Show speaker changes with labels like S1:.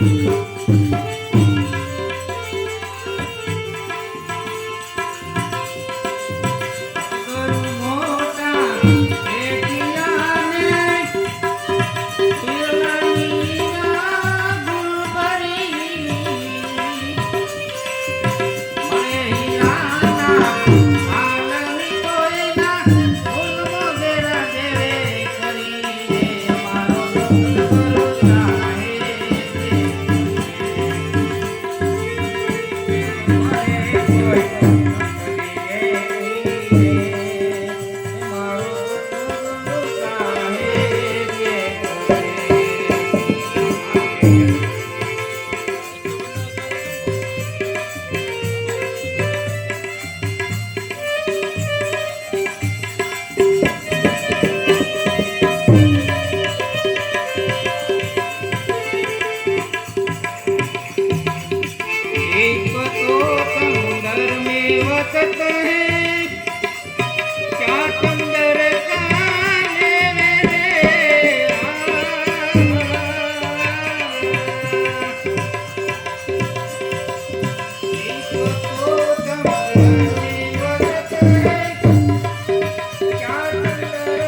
S1: 嗯。को समुद्र में वसत है क्या सुंदर Thank you.